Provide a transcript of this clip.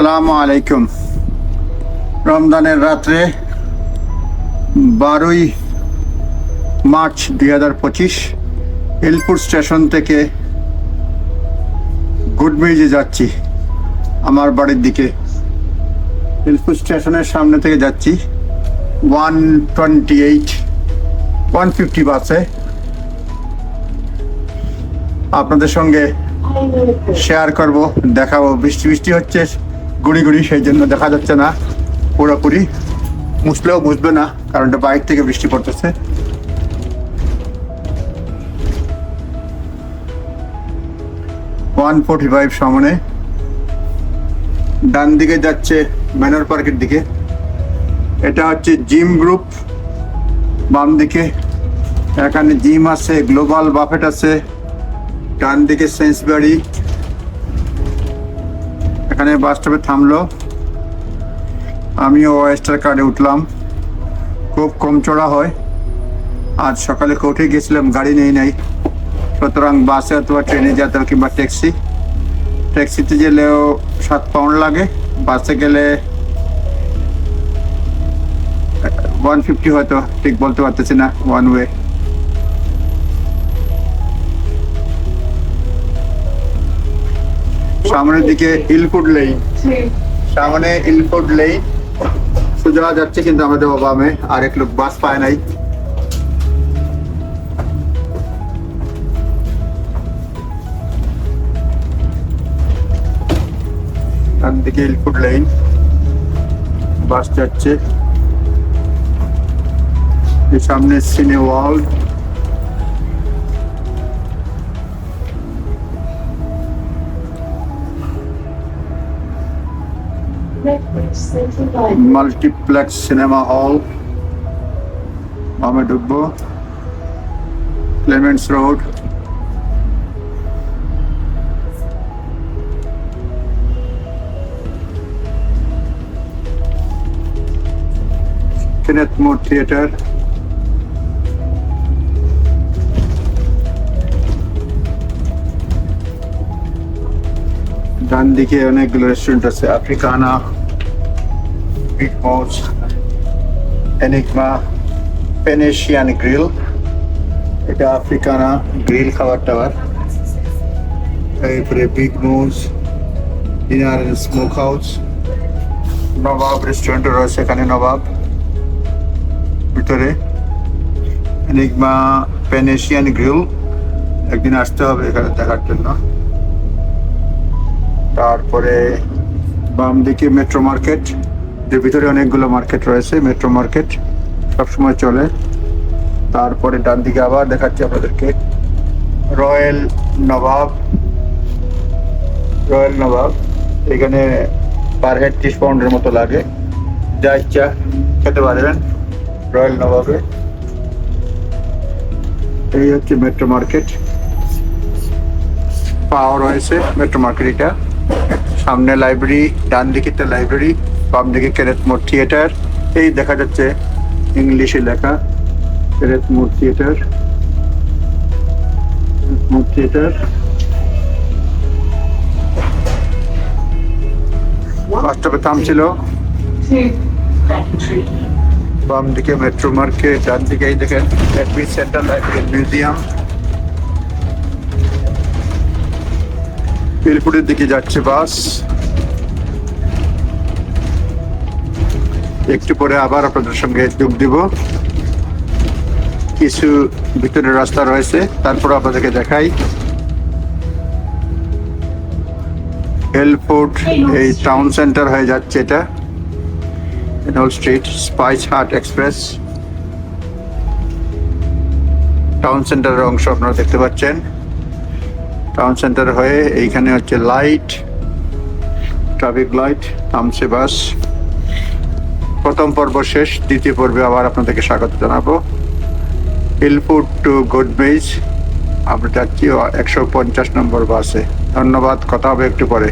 সালামু আলাইকুম। রমজানের রাত্রে বারোই মার্চ দুই হাজার পঁচিশ এলপুর স্টেশন থেকে গুডব্রিজে যাচ্ছি। আমার বাড়ির দিকে। এলপুর স্টেশনের সামনে থেকে যাচ্ছি। One twenty eight one fifty বাসে। আপনাদের সঙ্গে শেয়ার করব দেখাবো। বৃষ্টি বৃষ্টি হচ্ছে। গুড়ি গুড়ি, সেই জন্য দেখা যাচ্ছে না। পুরোপুরি মুছলেও মুছবে না, কারণ এটা বাইক থেকে বৃষ্টি পড়তেছে। ওয়ান ফোর্টি ফাইভ সামনে। ডান দিকে যাচ্ছে ম্যানর পার্কের দিকে। এটা হচ্ছে জিম গ্রুপ। বাম দিকে এখানে জিম আছে, গ্লোবাল বাফেট আছে। ডান দিকে সেন্সবাড়ি এখানে বাস স্টপে থামলো। আমিও ওয়েস্টার কার্ডে উঠলাম। খুব কম চড়া হয়। আজ সকালে কোর্টে গেছিলাম, গাড়ি নেই নাই। সুতরাং বাসে অথবা ট্রেনে যেতে কিংবা ট্যাক্সি ট্যাক্সিতে গেলেও সাত পাউন্ড লাগে। বাসে গেলে ওয়ান ফিফটি হয়তো, ঠিক বলতে পারতেছি না ওয়ান ওয়ে সামনের দিকে ইলফুড লেই। সামনে ইলফুড লেই। সোজা যাচ্ছে কিন্তু আমাদের বামে আর এক লোক বাস পায় নাই। ডান দিকে ইলফুড লাইন বাস যাচ্ছে। সামনে সিনে ওয়ার্ল্ড মাল্টিপ্লেক্স সিনেমা হল আমি ঢুকবো Clements road Kenneth More theatre ডান দিকে অনেকগুলো রেস্টুরেন্ট আছে Africana big mouse enigma Phoenician grill এটা আফ্রিকানা গ্রিল খাবার টাবার। এরপরে big mouse diner smoke house Nawab restaurant রয়েছে এখানে নবাব ভিতরে এনিগমা পেনেশিয়ান গ্রিল একদিন আসতে হবে এখানে দেখার জন্য। তারপরে বাম দিকে মেট্রো মার্কেট এর ভিতরে অনেকগুলো মার্কেট রয়েছে মেট্রো মার্কেট সবসময় চলে। তারপরে ডান দিকে আবার দেখাচ্ছি আপনাদেরকে। রয়্যাল নবাব রয়্যাল নবাব এখানে পার হেড ত্রিশ পাউন্ডের মতো লাগে। যা ইচ্ছা খেতে পারবেন রয়্যাল নবাবে এই হচ্ছে মেট্রো মার্কেট পাওয়া রয়েছে মেট্রো মার্কেট এটা সামনে লাইব্রেরি ডান দিকে লাইব্রেরি বাম দিকে কেরেত মোড় থিয়েটার। এই দেখা যাচ্ছে ইংলিশে লেখা কেরেত মোড় থিয়েটার। মোড় থিয়েটার। বাসস্টপে থামছিল। বাম দিকে মেট্রো মার্কেট ডান দিকে এই দেখেন অ্যাডমিট সেন্টার লাইব্রেরি মিউজিয়াম। পিলপুরের দিকে যাচ্ছে বাস। একটু পরে আবার আপনাদের সঙ্গে যোগ দিব। কিছু ভিতরের রাস্তা রয়েছে, তারপর আপনাদেরকে দেখাই। এলফোর্ট এই টাউন সেন্টার হয়ে যাচ্ছে এটা। এনল street spice heart express town সেন্টারের অংশ আপনারা দেখতে পাচ্ছেন। টাউন সেন্টার হয়ে এইখানে হচ্ছে লাইট ট্রাফিক লাইট থামছে বাস প্রথম পর্ব শেষ, দ্বিতীয় পর্বে আবার আপনাদেরকে স্বাগত জানাব। ইলফুড টু গোডমেজ আমরা যাচ্ছি একশো পঞ্চাশ নম্বর বাসে। ধন্যবাদ, কথা হবে একটু পরে।